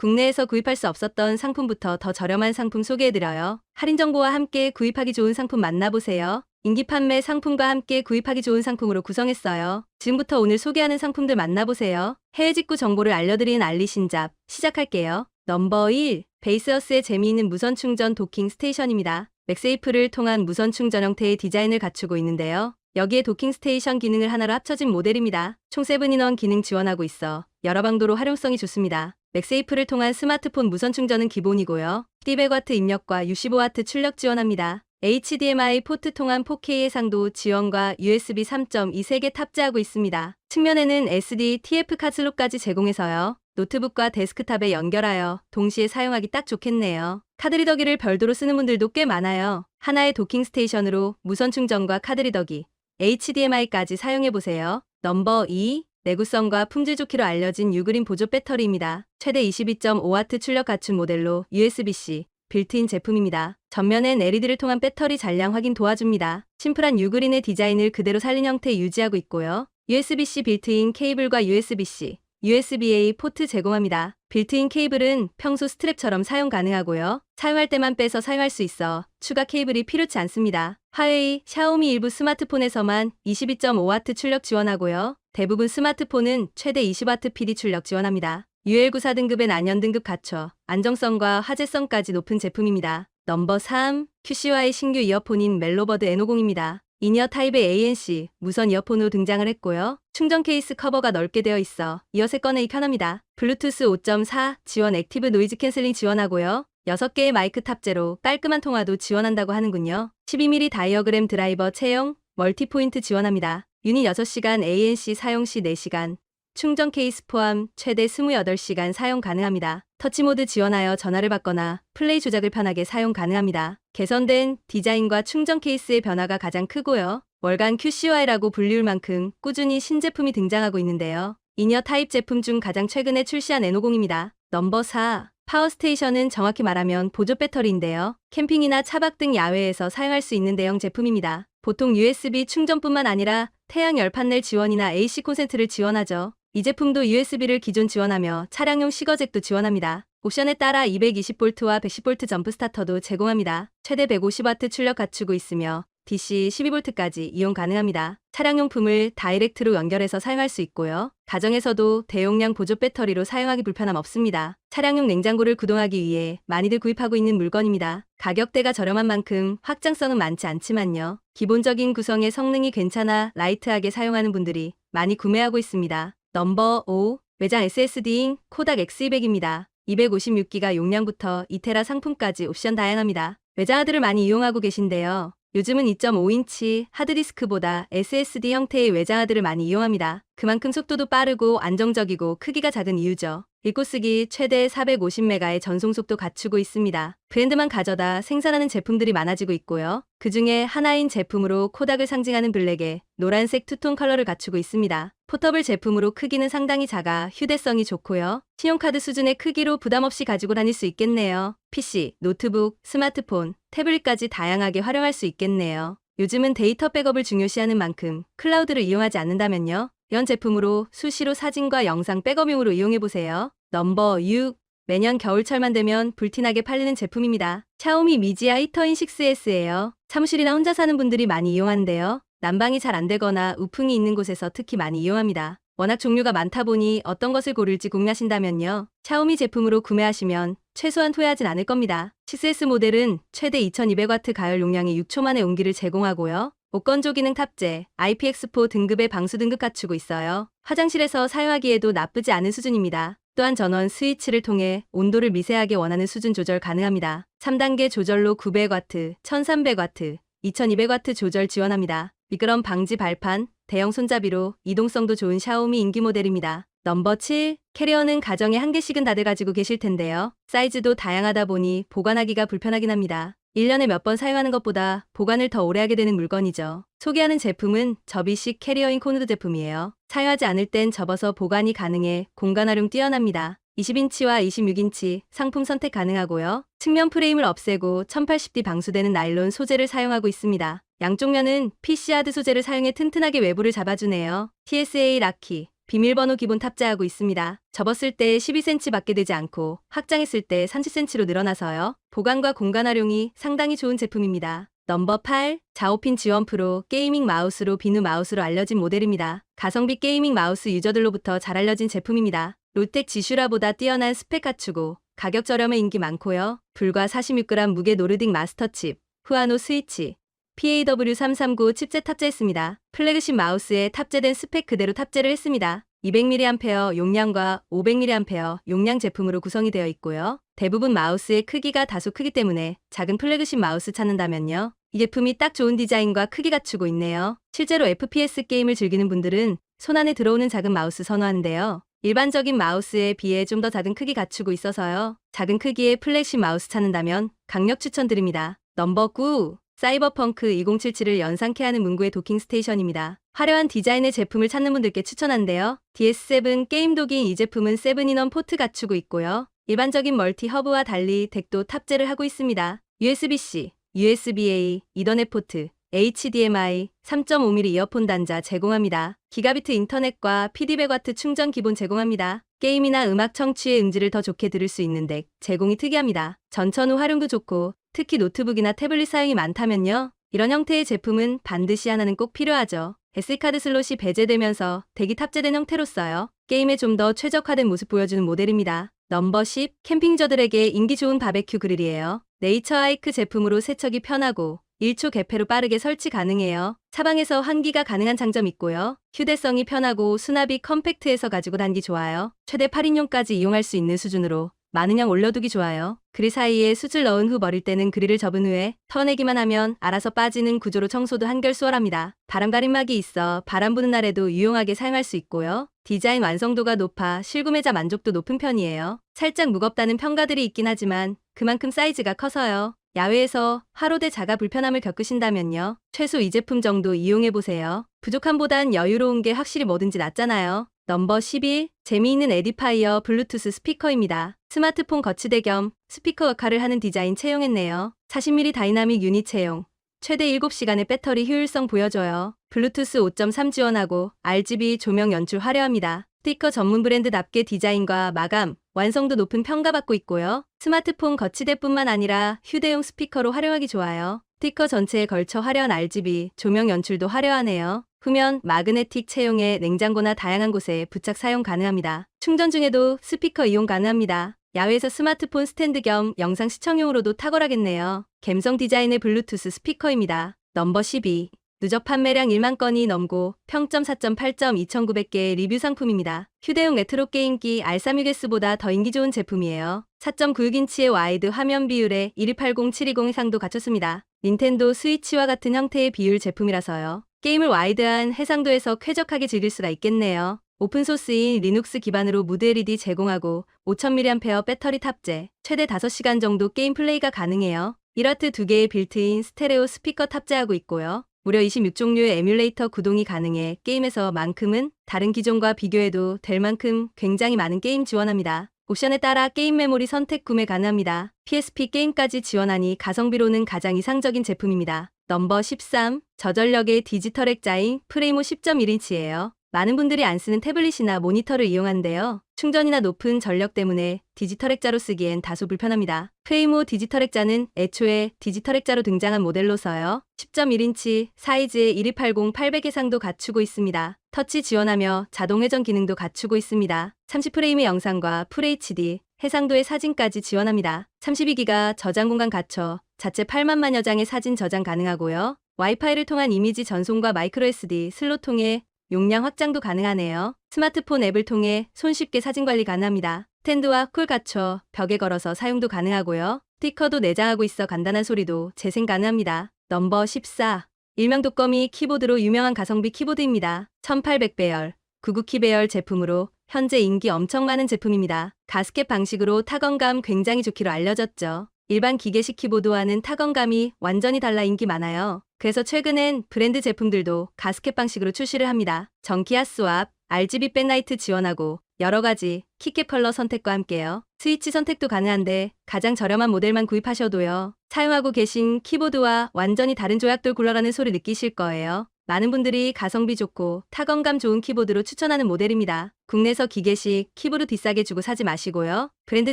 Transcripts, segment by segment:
국내에서 구입할 수 없었던 상품부터 더 저렴한 상품 소개해드려요. 할인 정보와 함께 구입하기 좋은 상품 만나보세요. 인기 판매 상품과 함께 구입하기 좋은 상품으로 구성했어요. 지금부터 오늘 소개하는 상품들 만나보세요. 해외 직구 정보를 알려드리는 알리신잡 시작할게요. 넘버 1. 베이스어스의 재미있는 무선 충전 도킹 스테이션입니다. 맥세이프를 통한 무선 충전 형태의 디자인을 갖추고 있는데요. 여기에 도킹 스테이션 기능을 하나로 합쳐진 모델입니다. 총 7인원 기능 지원하고 있어 여러 방도로 활용성이 좋습니다. 맥세이프를 통한 스마트폰 무선 충전은 기본이고요. 300W 입력과 65W 출력 지원합니다. HDMI 포트 통한 4K 해상도 지원과 USB 3.2 3개 탑재하고 있습니다. 측면에는 SD, TF 카슬롯까지 제공해서요. 노트북과 데스크탑에 연결하여 동시에 사용하기 딱 좋겠네요. 카드리더기를 별도로 쓰는 분들도 꽤 많아요. 하나의 도킹 스테이션으로 무선 충전과 카드리더기, HDMI까지 사용해보세요. 넘버 2. 내구성과 품질 좋기로 알려진 유그린 보조 배터리입니다. 최대 22.5W 출력 갖춘 모델로 USB-C, 빌트인 제품입니다. 전면엔 LED를 통한 배터리 잔량 확인 도와줍니다. 심플한 유그린의 디자인을 그대로 살린 형태 유지하고 있고요. USB-C 빌트인 케이블과 USB-C, USB-A 포트 제공합니다. 빌트인 케이블은 평소 스트랩처럼 사용 가능하고요. 사용할 때만 빼서 사용할 수 있어 추가 케이블이 필요치 않습니다. 화웨이, 샤오미 일부 스마트폰에서만 22.5W 출력 지원하고요. 대부분 스마트폰은 최대 20W PD 출력 지원합니다. UL94 등급의 난연 등급 갖춰 안정성과 화재성까지 높은 제품입니다. 넘버 3. QCY 신규 이어폰인 멜로버드 N50입니다. 이니어 타입의 ANC 무선 이어폰으로 등장을 했고요. 충전 케이스 커버가 넓게 되어 있어 이어서 꺼내기 편합니다. 블루투스 5.4 지원 액티브 노이즈 캔슬링 지원하고요. 6개의 마이크 탑재로 깔끔한 통화도 지원한다고 하는군요. 12mm 다이어그램 드라이버 채용, 멀티포인트 지원합니다. 유닛 6시간 ANC 사용 시 4시간, 충전 케이스 포함 최대 28시간 사용 가능합니다. 터치 모드 지원하여 전화를 받거나 플레이 조작을 편하게 사용 가능합니다. 개선된 디자인과 충전 케이스의 변화가 가장 크고요. 월간 QCY라고 불리울 만큼 꾸준히 신제품이 등장하고 있는데요. 이니어 타입 제품 중 가장 최근에 출시한 N50입니다. 넘버 4. 파워스테이션은 정확히 말하면 보조 배터리인데요. 캠핑이나 차박 등 야외에서 사용할 수 있는 대형 제품입니다. 보통 USB 충전뿐만 아니라 태양 열 판넬 지원이나 AC 콘센트를 지원하죠. 이 제품도 USB를 기존 지원하며 차량용 시거잭도 지원합니다. 옵션에 따라 220V와 110V 점프 스타터도 제공합니다. 최대 150W 출력 갖추고 있으며 DC 12V까지 이용 가능합니다. 차량용품을 다이렉트로 연결해서 사용할 수 있고요. 가정에서도 대용량 보조 배터리로 사용하기 불편함 없습니다. 차량용 냉장고를 구동하기 위해 많이들 구입하고 있는 물건입니다. 가격대가 저렴한 만큼 확장성은 많지 않지만요. 기본적인 구성의 성능이 괜찮아 라이트하게 사용하는 분들이 많이 구매하고 있습니다. 넘버 5. 외장 SSD인 코닥 X200입니다. 256기가 용량부터 2테라 상품까지 옵션 다양합니다. 외장 하드를 많이 이용하고 계신데요. 요즘은 2.5인치 하드디스크보다 SSD 형태의 외장 하드를 많이 이용합니다. 그만큼 속도도 빠르고 안정적이고 크기가 작은 이유죠. 읽고 쓰기 최대 450메가의 전송 속도 갖추고 있습니다. 브랜드만 가져다 생산하는 제품들이 많아지고 있고요. 그 중에 하나인 제품으로 코닥을 상징하는 블랙에 노란색 투톤 컬러를 갖추고 있습니다. 포터블 제품으로 크기는 상당히 작아 휴대성이 좋고요. 신용카드 수준의 크기로 부담 없이 가지고 다닐 수 있겠네요. PC, 노트북, 스마트폰, 태블릿까지 다양하게 활용할 수 있겠네요. 요즘은 데이터 백업을 중요시하는 만큼 클라우드를 이용하지 않는다면요. 연 제품으로 수시로 사진과 영상 백업용으로 이용해보세요. 넘버 6. 매년 겨울철만 되면 불티나게 팔리는 제품입니다. 샤오미 미지아 히터인 6S예요. 사무실이나 혼자 사는 분들이 많이 이용하는데요. 난방이 잘 안 되거나 우풍이 있는 곳에서 특히 많이 이용합니다. 워낙 종류가 많다 보니 어떤 것을 고를지 고민하신다면요. 샤오미 제품으로 구매하시면 최소한 후회하진 않을 겁니다. 6S 모델은 최대 2200W 가열 용량의 6초 만의 온기를 제공하고요. 옷건조 기능 탑재, IPX4 등급의 방수 등급 갖추고 있어요. 화장실에서 사용하기에도 나쁘지 않은 수준입니다. 또한 전원 스위치를 통해 온도를 미세하게 원하는 수준 조절 가능합니다. 3단계 조절로 900W, 1300W, 2200W 조절 지원합니다. 미끄럼 방지 발판, 대형 손잡이로 이동성도 좋은 샤오미 인기 모델입니다. 넘버 7. 캐리어는 가정에 한 개씩은 다들 가지고 계실 텐데요. 사이즈도 다양하다 보니 보관하기가 불편하긴 합니다. 1년에 몇 번 사용하는 것보다 보관을 더 오래 하게 되는 물건이죠. 소개하는 제품은 접이식 캐리어인 코누드 제품이에요. 사용하지 않을 땐 접어서 보관이 가능해 공간 활용 뛰어납니다. 20인치와 26인치 상품 선택 가능하고요. 측면 프레임을 없애고 1080D 방수되는 나일론 소재를 사용하고 있습니다. 양쪽 면은 PC하드 소재를 사용해 튼튼하게 외부를 잡아주네요. TSA 라키, 비밀번호 기본 탑재하고 있습니다. 접었을 때 12cm 밖에 되지 않고 확장했을 때 30cm로 늘어나서요. 보관과 공간 활용이 상당히 좋은 제품입니다. 넘버 8, 자오핀 지원 프로 게이밍 마우스로 비누 마우스로 알려진 모델입니다. 가성비 게이밍 마우스 유저들로부터 잘 알려진 제품입니다. 롯텍 지슈라보다 뛰어난 스펙 갖추고 가격 저렴에 인기 많고요. 불과 46g 무게 노르딕 마스터칩, 후아노 스위치, PAW339 칩셋 탑재했습니다. 플래그십 마우스에 탑재된 스펙 그대로 탑재를 했습니다. 200mAh 용량과 500mAh 용량 제품으로 구성이 되어 있고요. 대부분 마우스의 크기가 다소 크기 때문에 작은 플래그십 마우스 찾는다면요. 이 제품이 딱 좋은 디자인과 크기 갖추고 있네요. 실제로 FPS 게임을 즐기는 분들은 손 안에 들어오는 작은 마우스 선호하는데요. 일반적인 마우스에 비해 좀 더 작은 크기 갖추고 있어서요. 작은 크기의 플래그십 마우스 찾는다면 강력 추천드립니다. 넘버 9. 사이버펑크 2077을 연상케 하는 문구의 도킹 스테이션입니다. 화려한 디자인의 제품을 찾는 분들께 추천한데요. DS7 게임 독인 이 제품은 7인원 포트 갖추고 있고요. 일반적인 멀티 허브와 달리 덱도 탑재를 하고 있습니다. USB-C, USB-A, 이더넷 포트, HDMI, 3.5mm 이어폰 단자 제공합니다. 기가비트 인터넷과 PD100W 충전 기본 제공합니다. 게임이나 음악 청취의 음질을 더 좋게 들을 수 있는 덱 제공이 특이합니다. 전천 후 활용도 좋고 특히 노트북이나 태블릿 사용이 많다면요. 이런 형태의 제품은 반드시 하나는 꼭 필요하죠. SD카드 슬롯이 배제되면서 덱이 탑재된 형태로서요. 게임에 좀 더 최적화된 모습 보여주는 모델입니다. 넘버 10 캠핑저들에게 인기 좋은 바베큐 그릴이에요. 네이처 하이크 제품으로 세척이 편하고 1초 개폐로 빠르게 설치 가능해요. 차방에서 환기가 가능한 장점 있고요. 휴대성이 편하고 수납이 컴팩트해서 가지고 다니기 좋아요. 최대 8인용까지 이용할 수 있는 수준으로 양 올려두기 좋아요. 그릴 사이에 숯을 넣은 후 버릴 때는 그릴을 접은 후에 털어내기만 하면 알아서 빠지는 구조로 청소도 한결 수월합니다. 바람 가림막이 있어 바람 부는 날에도 유용하게 사용할 수 있고요. 디자인 완성도가 높아 실구매자 만족도 높은 편이에요. 살짝 무겁다는 평가들이 있긴 하지만 그만큼 사이즈가 커서요. 야외에서 하로대 자가 불편함을 겪으신다면요. 최소 이 제품 정도 이용해보세요. 부족함보단 여유로운 게 확실히 뭐든지 낫잖아요. 넘버 11 재미있는 에디파이어 블루투스 스피커입니다. 스마트폰 거치대 겸 스피커 역할을 하는 디자인 채용했네요. 40mm 다이나믹 유닛 채용. 최대 7시간의 배터리 효율성 보여줘요. 블루투스 5.3 지원하고 RGB 조명 연출 화려합니다. 스티커 전문 브랜드답게 디자인과 마감, 완성도 높은 평가받고 있고요. 스마트폰 거치대뿐만 아니라 휴대용 스피커로 활용하기 좋아요. 스티커 전체에 걸쳐 화려한 RGB, 조명 연출도 화려하네요. 후면 마그네틱 채용에 냉장고나 다양한 곳에 부착 사용 가능합니다. 충전 중에도 스피커 이용 가능합니다. 야외에서 스마트폰 스탠드 겸 영상 시청용으로도 탁월하겠네요. 갬성 디자인의 블루투스 스피커입니다. 넘버 12. 누적 판매량 1만 건이 넘고 평점 4.8점 2,900개의 리뷰 상품입니다. 휴대용 레트로 게임기 R36S보다 더 인기 좋은 제품이에요. 4.96인치의 와이드 화면 비율에 1280-720 해상도 갖췄습니다. 닌텐도 스위치와 같은 형태의 비율 제품이라서요. 게임을 와이드한 해상도에서 쾌적하게 즐길 수가 있겠네요. 오픈소스인 리눅스 기반으로 무드 LED 제공하고 5000mAh 배터리 탑재, 최대 5시간 정도 게임 플레이가 가능해요. 1와트 2개의 빌트인 스테레오 스피커 탑재하고 있고요. 무려 26종류의 에뮬레이터 구동이 가능해 게임에서만큼은 다른 기종과 비교해도 될 만큼 굉장히 많은 게임 지원합니다. 옵션에 따라 게임 메모리 선택 구매 가능합니다. PSP 게임까지 지원하니 가성비로는 가장 이상적인 제품입니다. 넘버 13 저전력의 디지털 액자인 프레이모 10.1인치예요. 많은 분들이 안 쓰는 태블릿이나 모니터를 이용하는데요. 충전이나 높은 전력 때문에 디지털 액자로 쓰기엔 다소 불편합니다. 프레이모 디지털 액자는 애초에 디지털 액자로 등장한 모델로서요. 10.1인치 사이즈의 1280 800 해상도 갖추고 있습니다. 터치 지원하며 자동 회전 기능도 갖추고 있습니다. 30프레임의 영상과 FHD, 해상도의 사진까지 지원합니다. 32기가 저장 공간 갖춰 자체 8만만 여 장의 사진 저장 가능하고요. 와이파이를 통한 이미지 전송과 마이크로 SD 슬롯 통해 용량 확장도 가능하네요. 스마트폰 앱을 통해 손쉽게 사진 관리 가능합니다. 스탠드와 쿨 갖춰 벽에 걸어서 사용도 가능하고요. 스티커도 내장하고 있어 간단한 소리도 재생 가능합니다. 넘버 14 일명 독거미 키보드로 유명한 가성비 키보드입니다. 1800배열, 99키 배열 제품으로 현재 인기 엄청 많은 제품입니다. 가스켓 방식으로 타건감 굉장히 좋기로 알려졌죠. 일반 기계식 키보드와는 타건감이 완전히 달라 인기 많아요. 그래서 최근엔 브랜드 제품들도 가스켓 방식으로 출시를 합니다. 전기아 스왑, RGB 백라이트 지원하고 여러 가지 키캡 컬러 선택과 함께요. 스위치 선택도 가능한데 가장 저렴한 모델만 구입하셔도요. 사용하고 계신 키보드와 완전히 다른 조약돌 굴러가는 소리 느끼실 거예요. 많은 분들이 가성비 좋고 타건감 좋은 키보드로 추천하는 모델입니다. 국내에서 기계식 키보드 비싸게 주고 사지 마시고요. 브랜드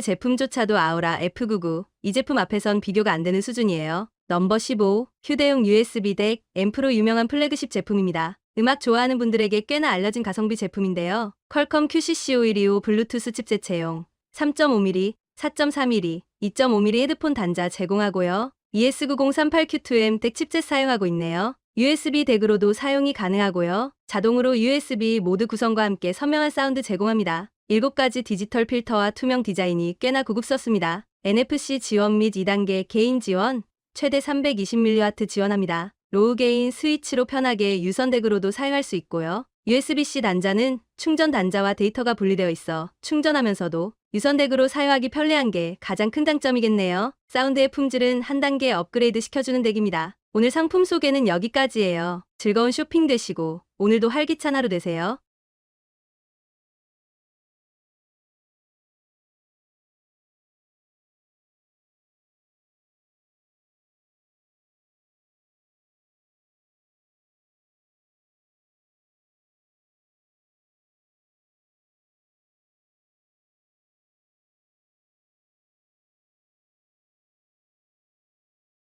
제품조차도 아우라 F99. 이 제품 앞에선 비교가 안 되는 수준이에요. 넘버 15. 휴대용 USB 덱 앰프로 유명한 플래그십 제품입니다. 음악 좋아하는 분들에게 꽤나 알려진 가성비 제품인데요. 퀄컴 QCC5125 블루투스 칩 재채용 3.5mm, 4.3mm, 2.5mm 헤드폰 단자 제공하고요. ES9038Q2M 덱 칩셋 사용하고 있네요. USB 덱으로도 사용이 가능하고요. 자동으로 USB 모드 구성과 함께 선명한 사운드 제공합니다. 7가지 디지털 필터와 투명 디자인이 꽤나 고급스럽습니다. NFC 지원 및 2단계 개인 지원, 최대 320mW 지원합니다. 로우 게인 스위치로 편하게 유선 덱으로도 사용할 수 있고요. USB-C 단자는 충전 단자와 데이터가 분리되어 있어 충전하면서도 유선 덱으로 사용하기 편리한 게 가장 큰 장점이겠네요. 사운드의 품질은 한 단계 업그레이드 시켜주는 덱입니다. 오늘 상품 소개는 여기까지예요. 즐거운 쇼핑 되시고 오늘도 활기찬 하루 되세요.